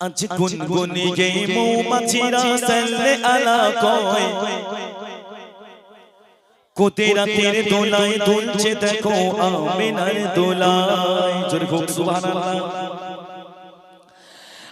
আজ গুনগুনিয়ে মৌমাছিরা সাল্লে আলা কয় কুতিরাতের দোলায় দুলছে দেখো আমিনার দোলায়। জোরে খুব সুবহানাল্লাহ।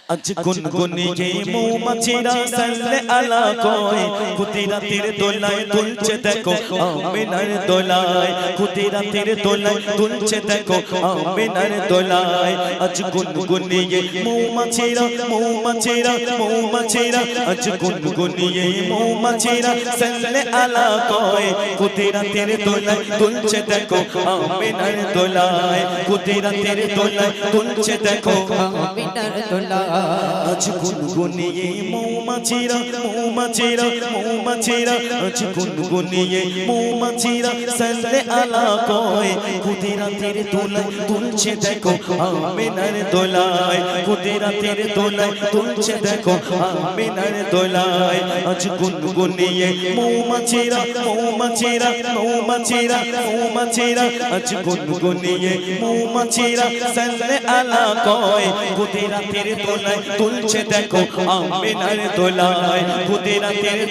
আজ গুনগুনিয়ে মৌমাছিরা সাল্লে আলা কয় কুতিরাতের দোলায় দুলছে দেখো আমিনার দোলায় কুতিরাতের দোলায় দুলছে দেখো আমিনার দোলায় আজ গুনগুনিয়ে মৌমাছিরা মৌমাছিরা মৌমাছিরা আজ গুনগুনিয়ে মৌমাছিরা সাল্লে আলা কয় কুতিরাতের দোলায় দুলছে দেখো আমিনার দোলায় কুতিরাতের দোলায় দুলছে দেখো আমিনার দোলা আজ গুনগুনিয়ে মৌমাছিরা মৌমাছিরা মৌমাছিরা, আজ গুনগুনিয়ে মৌমাছিরা সাল্লে আলা কয় কুদিরাতের দোলায় তুলছে দেখো আমিনার দোলায় কুদিরাতের দোলায় তুলছে দেখো আমিনার দোলায়। আজ গুনগুনিয়ে মৌমাছিরা মৌমাছিরা মৌমাছিরা মৌমাছিরা, আজ গুনগুনিয়ে মৌমাছিরা সাল্লে আলা কয় কুদিরাতের দোলায় তুলছে দেখো আমিনার দোলায়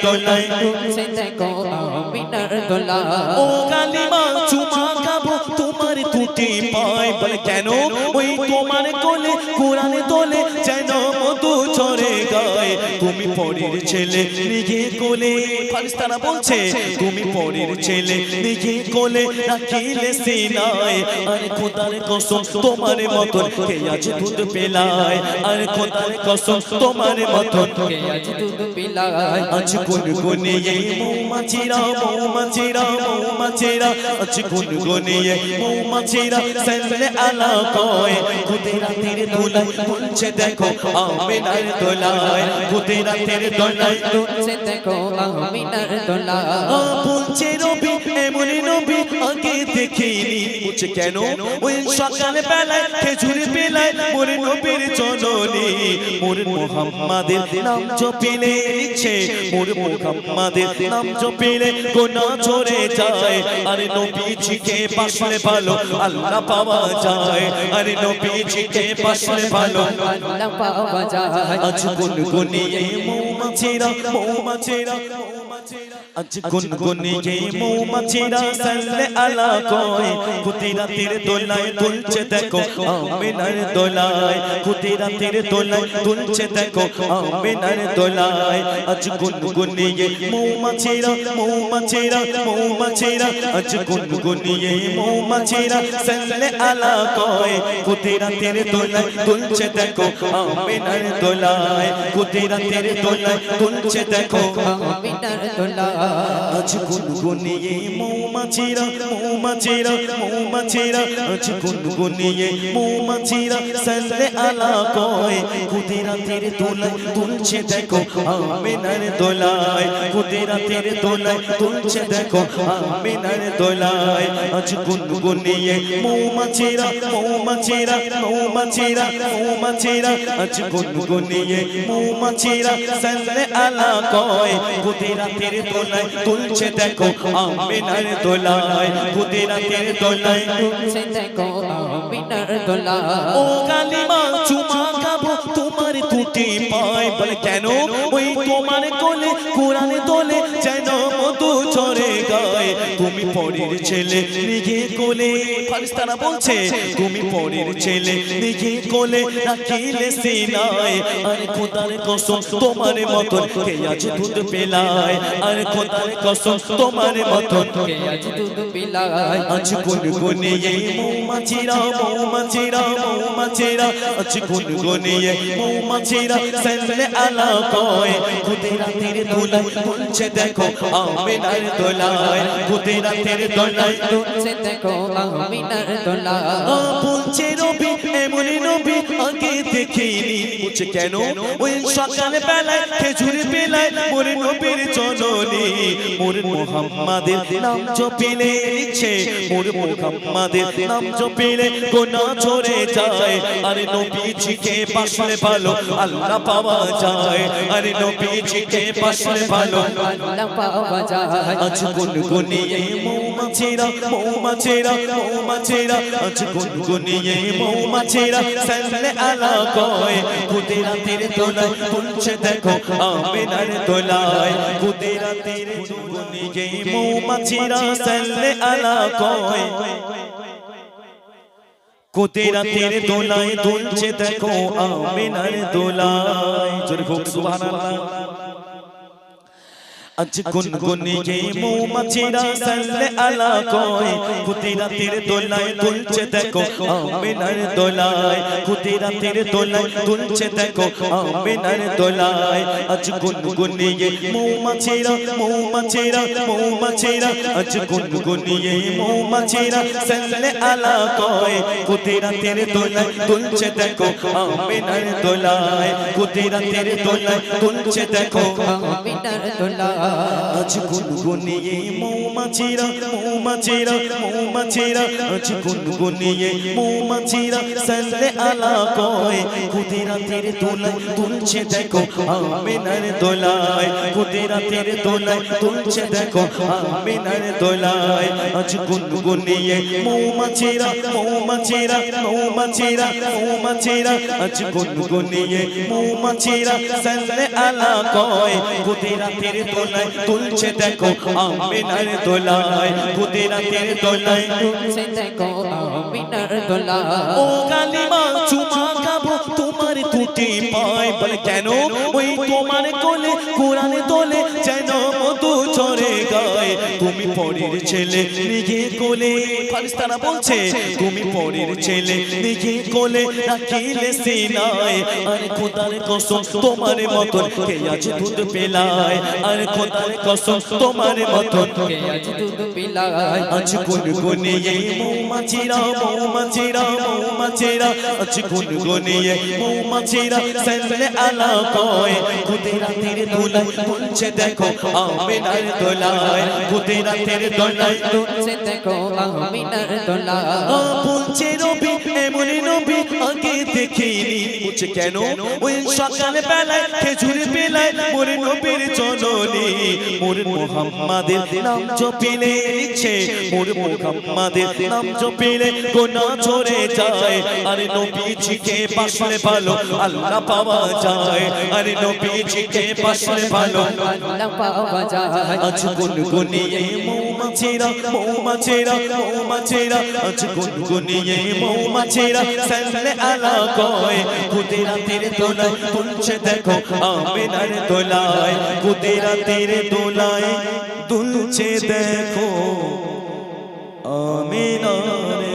দোলায়। তুলছে দেখো আমিনার দোলায়। ও কালিমা চুমা খাব তোমার দুটি পায়। বলে কেন? ওই তোমার কোলে কোরআনে তোলে তুমি পরের ছেলে নিজে কোলে। ফারিস্তানা বলছে তুমি পরের ছেলে নিজে কোলে রাখিলে সিনায়। আর খোদার কসম তোমার মতন কে আজ দুধ পেলায়? আর খোদার কসম তোমার মতন কে আজ দুধ পিলায়? আজ গুনগুনিয়ে মৌমাছিরা মৌমাছিরা মৌমাছিরা আজ গুনগুনিয়ে মৌমাছিরা সাল্লে আলা কয় কুদিরাতের দোলায় বলছে দেখো আমিনার দোলায় কুদিরাতের দোলায় সে দেখো আমিনার দোলা আ, বলছে নবী এমন নবী আগে দেখিনি। বলছে কেন? ওই সকাল বেলায় খেজুর বেলায় মোরে নবীর জননী। মোর মোহাম্মদের নাম জপিলে মোর মোহাম্মদের নাম জপিলে গোনা ঝরে যায়। আরে নবীজিকে পাশলে ভালো আল্লাহ পাওয়া যায়। আরে নবীজিকে পাশলে ভালো আল্লাহ পাওয়া যায়। আজ গুনগুনিয়ে মৌমাছিরা মৌমাছিরা মৌমাছিরা আজ গুনগুনিয়ে মৌমাছিরা সাল্লে আলা কয় কুতিরাতের দোলায় দুলছে দেখো আমিনার দোলায় কুতিরাতের দোলায় দুলছে দেখো আমিনার দোলায় আজ গুনগুনিয়ে মৌমাছিরা মৌমাছিরা মৌমাছিরা আজ গুনগুনিয়ে মৌমাছিরা সাল্লে আলা কয় কুতিরাতের দোলায় দুলছে দেখো আমিনার দোলায় কুতিরাতের দোলায় দুলছে দেখো আমিনার দোলা আজ গুনগুনিয়ে মৌমাছিরা মৌমাছিরা মৌমাছিরা। আজ গুনগুনিয়ে মৌমাছিরা সাল্লে আলা কয়, কুদিরাতের দোলায় তুলছে দেখো আমিনার দোলায়। কুদিরাতের দোলায় তুলছে দেখো আমিনার দোলায়। আজ গুনগুনিয়ে মৌমাছিরা মৌমাছিরা মৌমাছিরা মৌমাছিরা। আজ গুনগুনিয়ে মৌমাছিরা সাল্লে আলা কয়, কুদিরাতের দোলায় তুলছে দেখো আমিনার দোলায় কুদিরাতের দোলায় তুলছে দেখো আমিনার দোলা ও কালিমা চুমা দুটি পায়। বলে, কেন? ওই তোমার কোলে কোরআনে তোলে যেন মধু চরে গায়। তুমি পরের ছেলে নিজে কোলে। ফারিস্তানা বলছে, তুমি পরের ছেলে নিজে কোলে রাখিলে সিনায়। আর খোদার কসম তোমার মতন কে আজ দুধ পেলায়? আর খোদার কসম তোমার মতন কে আজ দুধ পিলায়? আজ গুনগুনিয়ে মৌমাছিরা মৌমাছিরা মৌমাছিরা, আজ গুনগুনিয়ে মৌমাছিরা সাল্লে আলা কয় কুদিরাতের দোলায় বলছে দেখো আমিনার দোলায় কুদিরাতের দোলায় সে দেখো আমিনার দোলা আ, নবী এমন নবী আগে দেখিনি। বলছে কেন? ওই সকাল বেলায় খেজুর বেলায় মোর নবীর জননী। মোর মোহাম্মদের নাম জপিলে লিখছে মোর মোহাম্মদের নাম জপিলে গোনা ঝরে যায়। আরে নবীজিকে পাশলে ভালো আল্লাহ পাওয়া যায়। আরে নবীজিকে পাশলে ভালো আল্লাহ পাওয়া যায়। আজ গুনগুনিয়ে মৌমাছি মৌমাছিরা মৌমাছিরা মৌমাছিরা, আজ গুনগুনিয়ে মৌমাছিরা সাল্লে আলা কয়, কুদিরাতের দোলায় তুলছে দেখো আমিনার দোলায়। কুদিরাতের গুনগুনিয়ে মৌমাছিরা সাল্লে আলা কয়, কুদিরাতের দোলায় তুলছে দেখো আমিনার দোলায়। জোরে হোক সুবহানাল্লাহ। আজ গুনগুনিয়ে মৌমাছিরা সাল্লে আলা কয় কুদিরাতের দোলায় তুলছে দেখো আমিনার দোলায় কুদিরাতের দোলায় তুলছে দেখো আমিনার দোলায় আজ গুনগুনিয়ে মৌমাছিরা মৌমাছিরা মৌমাছিরা আজ গুনগুনিয়ে মৌমাছিরা সাল্লে আলা কয় কুদিরাতের দোলায় তুলছে দেখো আমিনার দোলায় কুদিরাতের দোলায় তুলছে দেখো আমিনার দোলা আজ গুনগুনিয়ে মৌমাছিরা মৌমাছিরা মৌমাছিরা, আজ গুনগুনিয়ে মৌমাছিরা সাল্লে আলা কয় কুদিরাতের দোলায় তুলছে দেখো আমিনার দোলায় কুদিরাতের দোলায় তুলছে দেখো আমিনার দোলায়, আজ গুনগুনিয়ে মৌমাছিরা মৌমাছিরা মৌমাছিরা মৌমাছিরা, আজ গুনগুনিয়ে মৌমাছিরা সাল্লে আলা কয় কুদিরাতের দোলায় তুলছে দেখো আমিনার দোলায় রাতের দোলায়। তুলছে দেখো আমিনার দোলায়। ও কালিমা চুমা খাব তোমার দুটি পায়। বলে কেন? ওই তোমার কোলে কোরআনে তোলে পরের ছেলে নিজে কোলে ফারিস্তারা বলছে তুমি পরের ছেলে নিজে কোলে রাখিলে সিনায় আর খোদার কসম তোমার মতন কে আজ দুধ পেলায়? আর খোদার কসম তোমার মতন কে আজ দুধ পিলায়? আজ গুনগুনিয়ে মৌমাছিরা মৌমাছিরা মৌমাছিরা আজ গুনগুনিয়ে মৌমাছিরা সাল্লে আলা কয়। কুদিরাতের দোলায় তুলছে দেখো আমিনার দোলায় কুদিরাতের দোলায় তুলছে দেখো আমিনার দোলা বলছে নবী এমন নবী আগে দেখিনি বলছে কেন ওই সকাল বেলায় খেজুর বেলায় মোর নবীর জননী মোর মোহাম্মদের নাম জপিলে লিখছে মোর মোহাম্মদের নাম জপিলে গোনা ঝরে যায় আরে নবীজিকে পাশলে ভালো আল্লাহ পাওয়া যায় আরে নবীজিকে পাশলে ভালো আল্লাহ পাওয়া যায় আজ গুনগুনিয়ে মৌমাছিরা মৌমাছিরা মৌমাছিরা, আজ গুনগুনিয়ে মৌমাছিরা সাল্লে আলা কয় কুদিরাতের দোলায় তুলছে দেখো আমিনার দোলায় কুদিরাতের দোলায় দুলছে দেখো আমিনার